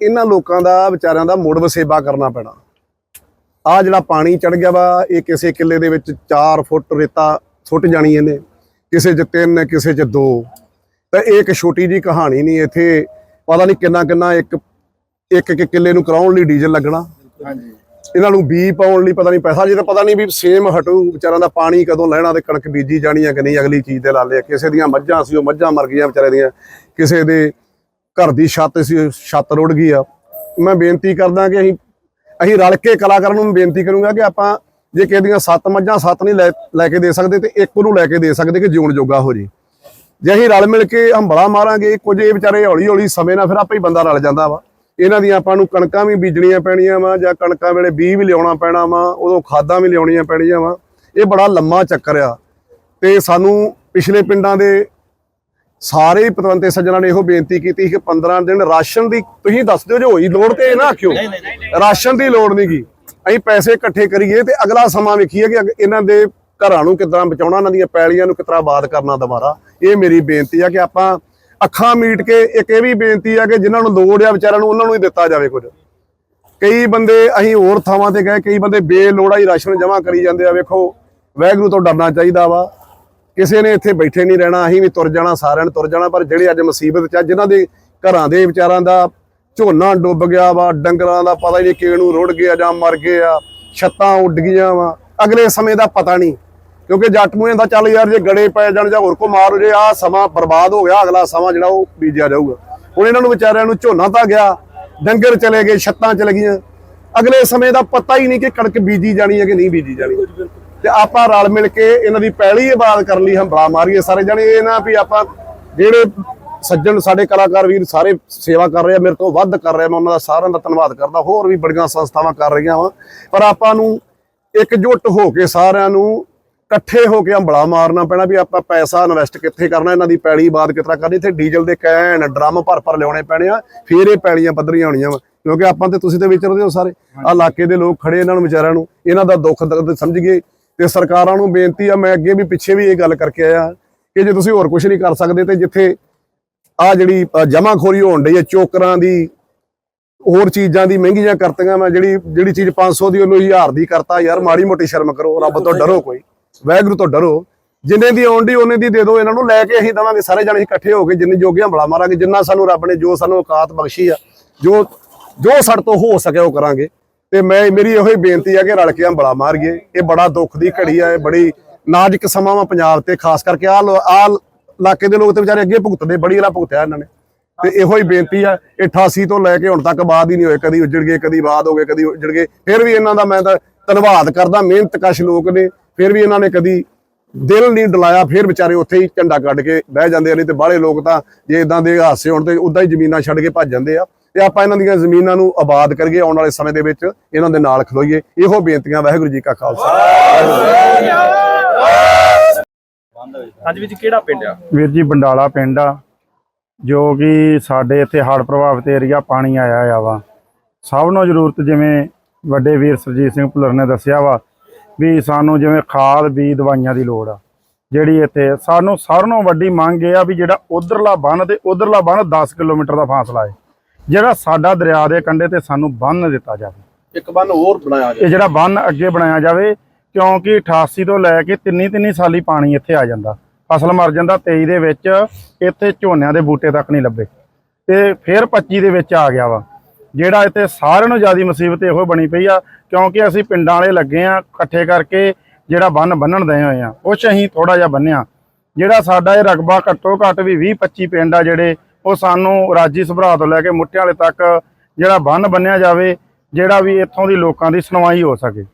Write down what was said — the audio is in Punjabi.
ਇਹਨਾਂ ਲੋਕਾਂ ਦਾ ਵਿਚਾਰਿਆਂ ਦਾ ਮੁੜ ਵਸੇਬਾ ਕਰਨਾ ਪੈਣਾ। ਆ ਜਿਹੜਾ ਪਾਣੀ ਚੜ ਗਿਆ ਵਾ ਇਹ ਕਿਸੇ ਕਿੱਲੇ ਦੇ ਵਿੱਚ 4 ਫੁੱਟ ਰੇਤਾ ਸੁੱਟ ਜਾਣੀ ਇਹਨੇ। ਕਿਸੇ 'ਚ 3 ਕਿਸੇ 'ਚ 2 ਤਾਂ ਇਹ ਇੱਕ ਛੋਟੀ ਜੀ ਕਹਾਣੀ ਨਹੀਂ ਇੱਥੇ ਪਤਾ ਨਹੀਂ ਕਿੰਨਾ ਕਿੰਨਾ ਇੱਕ ਇੱਕ ਇੱਕ ਕਿੱਲੇ ਨੂੰ ਕਰਾਉਣ ਲਈ ਡੀਜ਼ਲ ਲੱਗਣਾ। ਹਾਂਜੀ। ਇਹਨਾਂ ਨੂੰ ਬੀ ਪਾਉਣ ਲਈ ਪਤਾ ਨਹੀਂ ਪੈਸਾ ਜੇ ਤਾਂ ਪਤਾ ਨਹੀਂ ਵੀ ਸੇਮ ਹਟੂ ਵਿਚਾਰਿਆਂ ਦਾ ਪਾਣੀ ਕਦੋਂ ਲੈਣਾ ਤੇ ਕਣਕ ਬੀਜੀ ਜਾਣੀ ਆ ਕਿ ਨਹੀਂ ਅਗਲੀ ਚੀਜ਼ ਤੇ ਲਾ ਲਿਆ। ਕਿਸੇ ਦੀਆਂ ਮੱਝਾਂ ਸੀ ਉਹ ਮੱਝਾਂ ਮਰ ਗਈਆਂ ਵਿਚਾਰੇ ਦੀਆਂ। ਕਿਸੇ ਦੇ ਘਰ ਦੀ ਛੱਤ ਸੀ, ਛੱਤ ਰੁੜ ਗਈ ਆ। ਮੈਂ ਬੇਨਤੀ ਕਰਦਾ ਕਿ ਅਸੀਂ ਅਸੀਂ ਰਲ ਕੇ ਕਲਾਕਾਰਾਂ ਨੂੰ ਬੇਨਤੀ ਕਰੂੰਗਾ ਕਿ ਆਪਾਂ ਜੇ ਕਿਸੇ ਦੀਆਂ ਸੱਤ ਮੱਝਾਂ ਸੱਤ ਨਹੀਂ ਲੈ ਲੈ ਕੇ ਦੇ ਸਕਦੇ ਤੇ ਇੱਕ ਨੂੰ ਲੈ ਕੇ ਦੇ ਸਕਦੇ ਕਿ ਜਿਉਣ ਜੋਗਾ ਹੋ ਜੇ। ਜੇ ਅਸੀਂ ਰਲ ਮਿਲ ਕੇ ਹੰਬਲਾ ਮਾਰਾਂਗੇ, ਕੁਝ ਇਹ ਵਿਚਾਰੇ ਹੌਲੀ ਹੌਲੀ ਸਮੇਂ ਨਾਲ ਫਿਰ ਆਪੇ ਹੀ ਬੰਦਾ ਰਲ ਜਾਂਦਾ ਵਾ। ਇਹਨਾਂ ਦੀਆਂ ਆਪਾਂ ਨੂੰ ਕਣਕਾਂ ਵੀ ਬੀਜਣੀਆਂ ਪੈਣੀਆਂ ਵਾ ਜਾਂ ਕਣਕਾਂ ਵੇਲੇ ਬੀਜ ਵੀ ਲਿਆਉਣਾ ਪੈਣਾ ਵਾ, ਉਦੋਂ ਖਾਦਾਂ ਵੀ ਲਿਆਉਣੀਆਂ ਪੈਣੀਆਂ ਵਾ। ਇਹ ਬੜਾ ਲੰਮਾ ਚੱਕਰ ਆ ਤੇ ਸਾਨੂੰ ਪਿਛਲੇ ਪਿੰਡਾਂ ਦੇ ਸਾਰੇ ਹੀ ਪਤਵੰਤੇ ਸੱਜਣਾਂ ਨੇ ਇਹੋ ਬੇਨਤੀ ਕੀਤੀ ਕਿ 15 ਦਿਨ ਰਾਸ਼ਨ ਦੀ ਤੁਸੀਂ ਦੱਸ ਦਿਓ ਜੇ ਹੋਈ ਲੋੜ ਤੇ ਇਹ ਨਾ ਆਖਿਓ। ਰਾਸ਼ਨ ਦੀ ਲੋੜ ਨਹੀਂਗੀ ਅਸੀਂ ਪੈਸੇ ਇਕੱਠੇ ਕਰੀਏ ਤੇ ਅਗਲਾ ਸਮਾਂ ਵੇਖੀਏ ਕਿ ਇਹਨਾਂ ਦੇ ਘਰਾਂ ਨੂੰ ਕਿੱਦਾਂ ਬਚਾਉਣਾ ਇਹਨਾਂ ਦੀਆਂ ਪੈਲੀਆਂ ਨੂੰ ਕਿਤਰਾ ਆਬਾਦ ਕਰਨਾ ਦੁਬਾਰਾ। ਇਹ ਮੇਰੀ ਬੇਨਤੀ ਆ ਕਿ ਆਪਾਂ ਅੱਖਾਂ ਮੀਟ ਕੇ ਇੱਕ ਇਹ ਵੀ ਬੇਨਤੀ ਆ ਕਿ ਜਿਨ੍ਹਾਂ ਨੂੰ ਲੋੜ ਆ ਵਿਚਾਰਿਆਂ ਨੂੰ ਉਹਨਾਂ ਨੂੰ ਹੀ ਦਿੱਤਾ ਜਾਵੇ ਕੁਝ। ਕਈ ਬੰਦੇ ਅਸੀਂ ਹੋਰ ਥਾਵਾਂ ਤੇ ਗਏ ਕਈ ਬੰਦੇ ਬੇਲੋੜਾ ਹੀ ਰਾਸ਼ਨ ਜਮ੍ਹਾਂ ਕਰੀ ਜਾਂਦੇ ਆ ਵੇਖੋ ਵੈਗਰੂ ਤੋਂ ਡਰਨਾ ਚਾਹੀਦਾ ਵਾ। ਕਿਸੇ ਨੇ ਇੱਥੇ ਬੈਠੇ ਨਹੀਂ ਰਹਿਣਾ, ਅਸੀਂ ਵੀ ਤੁਰ ਜਾਣਾ, ਸਾਰਿਆਂ ਨੇ ਤੁਰ ਜਾਣਾ, ਪਰ ਜਿਹੜੇ ਅੱਜ ਮੁਸੀਬਤ ਚ ਆ, ਜਿਨ੍ਹਾਂ ਦੇ ਘਰਾਂ ਦੇ ਵਿਚਾਰਾਂ ਦਾ ਝੋਨਾ ਡੁੱਬ ਗਿਆ ਵਾ, ਡੰਗਰਾਂ ਦਾ ਪਤਾ ਹੀ ਨਹੀਂ ਕਿਹਨੂੰ ਰੁੜ ਗਿਆ ਜਾਂ ਮਰ ਗਏ ਆ, ਛੱਤਾਂ ਉੱਡ ਗਈਆਂ ਵਾ, ਅਗਲੇ ਸਮੇਂ ਦਾ ਪਤਾ ਨਹੀਂ। ਕਿਉਂਕਿ ਜੱਟ ਮੂਹੇ ਦਾ ਚੱਲ ਯਾਰ, ਜੇ ਗੜੇ ਪੈ ਜਾਣ ਜਾਂ ਹੋਰ ਕੋ ਮਾਰ ਹੋ ਜੇ ਆ ਸਮਾਂ ਬਰਬਾਦ ਹੋ ਗਿਆ, ਅਗਲਾ ਸਮਾਂ ਜਿਹੜਾ ਉਹ ਬੀਜਿਆ ਜਾਊਗਾ। ਹੁਣ ਇਹਨਾਂ ਨੂੰ ਵਿਚਾਰਿਆਂ ਨੂੰ ਝੋਨਾ ਤਾਂ ਗਿਆ, ਡੰਗਰ ਚਲੇ ਗਏ, ਛੱਤਾਂ ਚਲੇ ਗਈਆਂ। ਅਗਲੇ ਸਮੇਂ ਦਾ ਪਤਾ ਹੀ ਨਹੀਂ ਕਿ ਕਣਕ ਬੀਜੀ ਜਾਣੀ ਹੈ ਕਿ ਨਹੀਂ ਬੀਜੀ ਜਾਣੀ। ਤੇ ਆਪਾਂ ਰਲ ਮਿਲ ਕੇ ਇਹਨਾਂ ਦੀ ਪਹਿਲੀ ਆਬਾਦ ਕਰਨ ਲਈ ਹੰਬਲਾ ਮਾਰੀਏ ਸਾਰੇ ਜਣੇ, ਇਹ ਨਾ ਵੀ ਆਪਾਂ ਜਿਹੜੇ ਸੱਜਣ ਸਾਡੇ ਕਲਾਕਾਰ ਵੀਰ ਸਾਰੇ ਸੇਵਾ ਕਰ ਰਹੇ ਆ, ਮੇਰੇ ਤੋਂ ਵੱਧ ਕਰ ਰਹੇ ਆ, ਮੈਂ ਉਹਨਾਂ ਦਾ ਸਾਰਿਆਂ ਦਾ ਧੰਨਵਾਦ ਕਰਦਾ, ਹੋਰ ਵੀ ਬੜੀਆਂ ਸੰਸਥਾਵਾਂ ਕਰ ਰਹੀਆਂ ਵਾ। ਪਰ ਆਪਾਂ ਨੂੰ ਇਕਜੁੱਟ ਹੋ ਕੇ ਸਾਰਿਆਂ ਨੂੰ ਇਕੱਠੇ ਹੋ ਕੇ ਹੰਬਲਾ ਮਾਰਨਾ ਪੈਣਾ ਵੀ ਆਪਾਂ ਪੈਸਾ ਇਨਵੈਸਟ ਕਿੱਥੇ ਕਰਨਾ, ਇਹਨਾਂ ਦੀ ਪੈਲੀ ਬਾਦ ਕਿਤਰਾ ਕਰਨੀ, ਇੱਥੇ ਡੀਜ਼ਲ ਦੇ ਕੈਨ, ਡਰਮ ਭਰ ਭਰ ਲਿਆਉਣੇ ਪੈਣੇ ਆ, ਫੇਰ ਇਹ ਪੈਲੀਆਂ ਪੱਧਰੀਆਂ ਹੋਣੀਆਂ ਵਾ। ਕਿਉਂਕਿ ਆਪਾਂ ਤੇ ਤੁਸੀਂ ਤੇ ਵਿਚਰਦੇ ਹੋ ਸਾਰੇ ਆ ਇਲਾਕੇ ਦੇ ਲੋਕ ਖੜੇ ਇਹਨਾਂ ਨੂੰ ਵਿਚਾਰਿਆਂ ਨੂੰ, ਇਹਨਾਂ ਦਾ ਦੁੱਖ ਦਰਦ ਸਮਝੀਏ ਤੇ ਸਰਕਾਰਾਂ ਨੂੰ ਬੇਨਤੀ ਆ ਮੈਂ ਅੱਗੇ ਵੀ ਪਿੱਛੇ ਵੀ ਇਹ ਗੱਲ ਕਰਕੇ ਆਇਆ ਕਿ ਜੇ ਤੁਸੀਂ ਹੋਰ ਕੁਝ ਨਹੀਂ ਕਰ ਸਕਦੇ ਤੇ ਜਿੱਥੇ ਆ ਜਿਹੜੀ ਜਮਾਖੋਰੀ ਹੋਣ ਡਈ ਹੈ ਚੋਕਰਾਂ ਦੀ ਹੋਰ ਚੀਜ਼ਾਂ ਦੀ ਮਹਿੰਗੀਆਂ ਕਰਤੀਆਂ ਮੈਂ ਜਿਹੜੀ ਜਿਹੜੀ ਚੀਜ਼ 500 ਦੀ ਉਹਨੂੰ 1000 ਦੀ ਕਰਤਾ ਯਾਰ ਮਾੜੀ ਮੋਟੀ ਸ਼ਰਮ ਕਰੋ ਰੱਬ ਤੋਂ ਡਰੋ ਕੋਈ ਵਾਹਿਗੁਰੂ ਤੋਂ ਡਰੋ। ਜਿੰਨੇ ਦੀ ਆਉਂਦੀ ਉਹਨੇ ਦੀ ਦੇ ਦਿਓ ਇਹਨਾਂ ਨੂੰ ਲੈ ਕੇ ਅਸੀਂ ਦਵਾਂਗੇ ਸਾਰੇ ਜਣੇ ਇਕੱਠੇ ਹੋ ਕੇ ਜਿੰਨੇ ਜੋਗੇ ਹੰਬਲਾ ਮਾਰਾਂਗੇ ਜਿੰਨਾ ਸਾਨੂੰ ਰੱਬ ਨੇ ਜੋ ਸਾਨੂੰ ਔਕਾਤ ਬਖਸ਼ੀ ਆ ਜੋ ਜੋ ਸਾਡੇ ਤੋਂ ਹੋ ਸਕੇ ਉਹ ਕਰਾਂਗੇ। ਤੇ ਮੈਂ, ਮੇਰੀ ਇਹੋ ਹੀ ਬੇਨਤੀ ਆ ਕਿ ਰਲ ਕੇ ਹੰਬਲਾ ਮਾਰੀਏ। ਇਹ ਬੜਾ ਦੁੱਖ ਦੀ ਘੜੀ ਆ, ਇਹ ਬੜੀ ਨਾਜ਼ੁਕ ਸਮਾਂ ਵਾ ਪੰਜਾਬ ਤੇ, ਖਾਸ ਕਰਕੇ ਆ ਆ ਇਲਾਕੇ ਦੇ ਲੋਕ ਤੇ ਵਿਚਾਰੇ ਅੱਗੇ ਭੁਗਤਦੇ, ਬੜੀ ਵਾਲਾ ਭੁਗਤਿਆ ਇਹਨਾਂ ਨੇ। ਤੇ ਇਹੋ ਹੀ ਬੇਨਤੀ ਆ, ਇਹ 88 ਤੋਂ ਲੈ ਕੇ ਹੁਣ ਤੱਕ ਬਾਦ ਹੀ ਨਹੀਂ ਹੋਏ, ਕਦੀ ਉੱਜੜ ਗਏ, ਕਦੀ ਬਾਦ ਹੋ ਗਏ, ਕਦੀ ਉੱਜੜ ਗਏ। ਫਿਰ ਵੀ ਇਹਨਾਂ ਦਾ ਮੈਂ ਤਾਂ ਧੰਨਵਾਦ ਕਰਦਾ, ਮਿਹਨਤ ਕਸ਼ ਲੋਕ ਨੇ, ਫਿਰ ਵੀ ਇਹਨਾਂ ਨੇ ਕਦੀ ਦਿਲ ਨਹੀਂ ਡਲਾਇਆ, ਫਿਰ ਵਿਚਾਰੇ ਉੱਥੇ ਹੀ ਝੰਡਾ ਕੱਢ ਕੇ ਬਹਿ ਜਾਂਦੇ ਆ, ਨਹੀਂ ਤੇ ਬਾਹਲੇ ਲੋਕ ਤਾਂ ਜੇ ਇਦਾਂ ਦੇ ਹਾਸੇ ਹੋਣ ਤੇ ਉਦਾਂ ਹੀ ਜ਼ਮੀਨਾਂ ਛੱਡ ਕੇ ਭੱਜ ਜਾਂਦੇ ਆ। ਤੇ ਆਪਾਂ ਇਹਨਾਂ ਦੀਆਂ ਜ਼ਮੀਨਾਂ ਨੂੰ ਆਬਾਦ ਕਰੀਏ ਆਉਣ ਵਾਲੇ ਸਮੇਂ ਦੇ ਵਿੱਚ ਇਹਨਾਂ ਦੇ ਨਾਲ ਖਲੋਈਏ। ਇਹੋ ਬੇਨਤੀਆਂ ਵਾਹਿਗੁਰੂ ਜੀ ਕਾ ਖਾਲਸਾ। ਅੱਜ ਵਿੱਚ ਕਿਹੜਾ ਪਿੰਡ ਆ? ਵੀਰ ਜੀ ਬੰਡਾਲਾ ਪਿੰਡ ਆ ਜੋ ਕਿ ਸਾਡੇ ਇੱਥੇ ਹੜ੍ਹ ਪ੍ਰਭਾਵਿਤ ਏਰੀਆ ਪਾਣੀ ਆਇਆ ਆ ਵਾ। ਸਭ ਨੂੰ ਜ਼ਰੂਰਤ ਜਿਵੇਂ ਵੱਡੇ ਵੀਰ ਸਰਜੀਤ ਸਿੰਘ ਭੁੱਲਰ ਨੇ ਦੱਸਿਆ ਵਾ ਵੀ ਸਾਨੂੰ ਜਿਵੇਂ ਖਾਦ ਬੀ ਦਵਾਈਆਂ ਦੀ ਲੋੜ ਆ। ਜਿਹੜੀ ਇੱਥੇ ਸਾਨੂੰ ਸਾਰਿਆਂ ਨਾਲੋਂ ਵੱਡੀ ਮੰਗ ਇਹ ਆ ਵੀ ਜਿਹੜਾ ਉਧਰਲਾ ਬੰਨ ਤੇ ਉਧਰਲਾ ਬੰਨ 10 ਕਿਲੋਮੀਟਰ ਦਾ ਫਾਸਲਾ ਹੈ ਜਿਹੜਾ ਸਾਡਾ ਦਰਿਆ ਦੇ ਕੰਢੇ ਤੇ ਸਾਨੂੰ ਬੰਨ ਦਿੱਤਾ ਜਾਵੇ। ਇੱਕ ਬੰਨ ਹੋਰ ਬਣਾਇਆ ਇਹ ਜਿਹੜਾ ਬੰਨ ਅੱਗੇ ਬਣਾਇਆ ਜਾਵੇ ਕਿਉਂਕਿ 88 ਤੋਂ ਲੈ ਕੇ ਤਿੰਨੀ ਤਿੰਨੀ ਸਾਲੀ ਪਾਣੀ ਇੱਥੇ ਆ ਜਾਂਦਾ। ਫਸਲ ਮਰ ਜਾਂਦਾ 23 ਦੇ ਵਿੱਚ ਇੱਥੇ ਝੋਨਿਆਂ ਦੇ ਬੂਟੇ ਤੱਕ ਨਹੀਂ ਲੱਭੇ। ਤੇ ਫਿਰ 25 ਦੇ ਵਿੱਚ ਆ ਗਿਆ ਵਾ। ਜਿਹੜਾ ਇੱਥੇ ਸਾਰਿਆਂ ਨੂੰ ਜ਼ਿਆਦੀ ਮੁਸੀਬਤ ਇਹੋ ਬਣੀ ਪਈ ਆ ਕਿਉਂਕਿ ਅਸੀਂ ਪਿੰਡਾਂ ਵਾਲੇ ਲੱਗੇ ਆ ਇਕੱਠੇ ਕਰਕੇ ਜਿਹੜਾ ਬੰਨ ਬੰਨਣ ਦੇ ਹੋਏ ਆ। ਕੁਛ ਅਸੀਂ ਥੋੜਾ ਜਿਹਾ ਬੰਨਿਆ। ਜਿਹੜਾ ਸਾਡਾ ਇਹ ਰਕਬਾ ਘੱਟੋ ਘੱਟ ਵੀ 20 25 ਪਿੰਡ ਆ ਜਿਹੜੇ ਉਹ ਸਾਨੂੰ ਰਾਜੀ ਸੁਭਰਾ ਤੋਂ ਲੈ ਕੇ ਮੁੱਠਿਆਂ ਵਾਲੇ ਤੱਕ ਜਿਹੜਾ ਬੰਨ ਬੰਨਿਆ ਜਾਵੇ, ਜਿਹੜਾ ਵੀ ਇੱਥੋਂ ਦੀ ਲੋਕਾਂ ਦੀ ਸੁਣਵਾਈ ਹੋ ਸਕੇ।